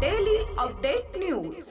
Daily update news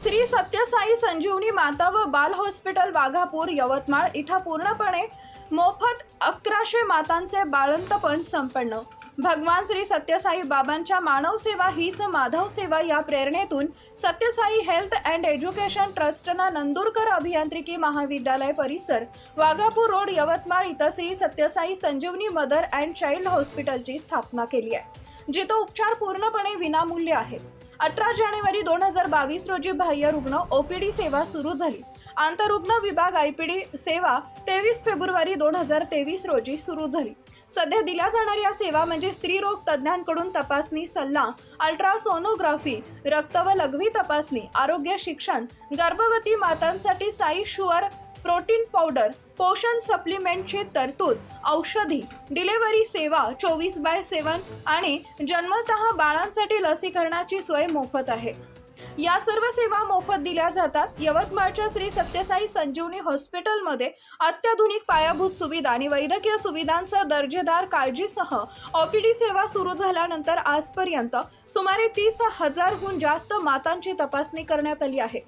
Shri Sathya Sai Sanjeevani माता व बाल हॉस्पिटल वाघापूर यवतमाळ इथं पूर्णपणे मोफत अकराशे मातांचे बाळंतपण संपन्न. भगवान श्री सत्यसाई बाबांच्या मानव सेवा हीच माधव सेवा या प्रेरणेतून सत्यसाई हेल्थ अँड एज्युकेशन ट्रस्टना नंदुरकर अभियांत्रिकी महाविद्यालय परिसर वाघापूर रोड यवतमाळ इथं Shri Sathya Sai Sanjeevani mother and child हॉस्पिटलची स्थापना केली आहे. जिथं उपचार पूर्णपणे विनामूल्य आहेत अठरा जानेवारी दोन हजार बावीस रोजी बाह्य रुग्ण ओपीडी सेवा सुरू झाली. आंतरुग्ण विभाग आयपीडी सेवा तेवीस फेब्रुवारी दोन हजार तेवीस रोजी सुरू झाली. सध्या दिल्या जाणाऱ्या सेवा म्हणजे स्त्रीरोग तज्ज्ञांकडून तपासणी सल्ला अल्ट्रासोनोग्राफी रक्त व लघवी तपासणी आरोग्य शिक्षण गर्भवती मातांसाठी साई शुअर प्रोटीन पावडर पोषण सप्लिमेंटची तरतूद औषधी डिलिव्हरी सेवा चोवीस बाय सेवन आणि जन्मतः बाळांसाठी लसीकरणाची सोय मोफत आहे. या सर्व सेवा मोफत दिल्या जातात. यवतमाळच्या श्री सत्यसाई संजीवनी हॉस्पिटलमध्ये अत्याधुनिक पायाभूत सुविधा आणि वैद्यकीय सुविधांसह दर्जेदार काळजीसह ओपीडी सेवा सुरू झाल्यानंतर आजपर्यंत सुमारे तीस हजारहून जास्त मातांची तपासणी करण्यात आली आहे.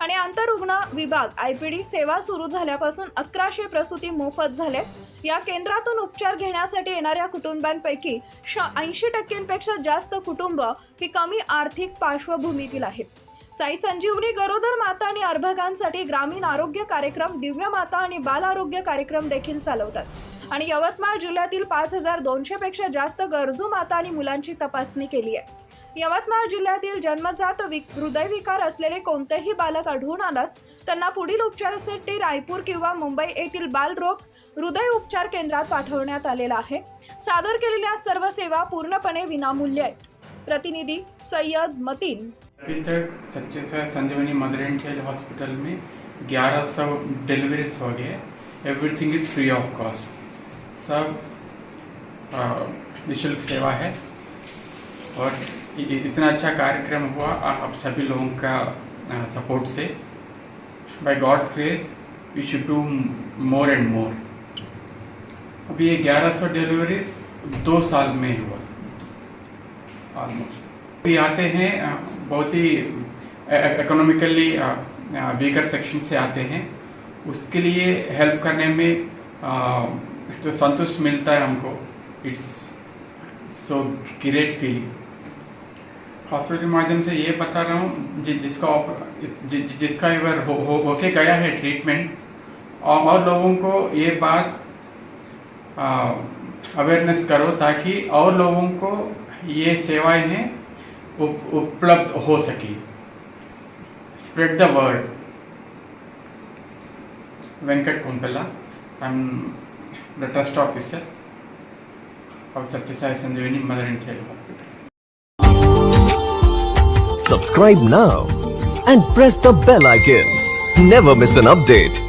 आणि आंतरुग्ण विभाग आय पी डी सेवा सुरू झाल्यापासून अकराशे प्रसूती मोफत झाले. या केंद्रातून उपचार घेण्यासाठी येणाऱ्या कुटुंबांपैकी ऐंशी टक्क्यांपेक्षा जास्त कुटुंब ही कमी आर्थिक पार्श्वभूमीतील आहेत. साई संजीवनी गरोदर माता आणि अर्भकांसाठी ग्रामीण आरोग्य कार्यक्रम दिव्य माता आणि बाल आरोग्य कार्यक्रम देखील चालवतात. आणि यवतमाळ जिल्ह्यातील पाच हजार दोनशे पेक्षा जास्त गरजू माता आणि मुलांची तपासणी केली आहे. यवतमाळ जिल्ह्यातील जन्मजात वि हृदयविकार असलेले कोणतेही बालक आढळून आल्यास त्यांना पुढील उपचारासाठी रायपूर किंवा मुंबई येथील बालरोग हृदय उपचार केंद्रात पाठवण्यात आलेला आहे. सादर केलेल्या सर्व सेवा पूर्णपणे विनामूल्य आहेत. प्रतिनिधी सय्यद मतीन. अभी तक सच्चे Sai Sanjeevani mother and child hospital में 1100 डिलीवरीज हो गए। Everything is free of cost सब निःशुल्क सेवा है। और इतना अच्छा कार्यक्रम हुआ आप सभी लोगों का support say. By God's grace we should do more and more अभी ये 1100 डिलीवरीज दो साल में हुआ। ऑलमोस्ट भी आते हैं बहुत ही इकोनॉमिकली वीकर सेक्शन से आते हैं। उसके लिए हेल्प करने में जो संतुष्ट मिलता है हमको it's so great feeling hospital के माध्यम से ये बता रहा हूँ जि, जिसका जि- जिसका एक बार हो, हो, होके गया है ट्रीटमेंट और, और लोगों को ये बात अवेयरनेस करो ताकि और लोगों को ये सेवाएँ हैं उप, उपलब्ध हो सके spread the word Venkat Kumpala I am the trust officer of Sathya Sai Sanjeevani mother and child hospital Subscribe now and press the bell icon. Never miss an update.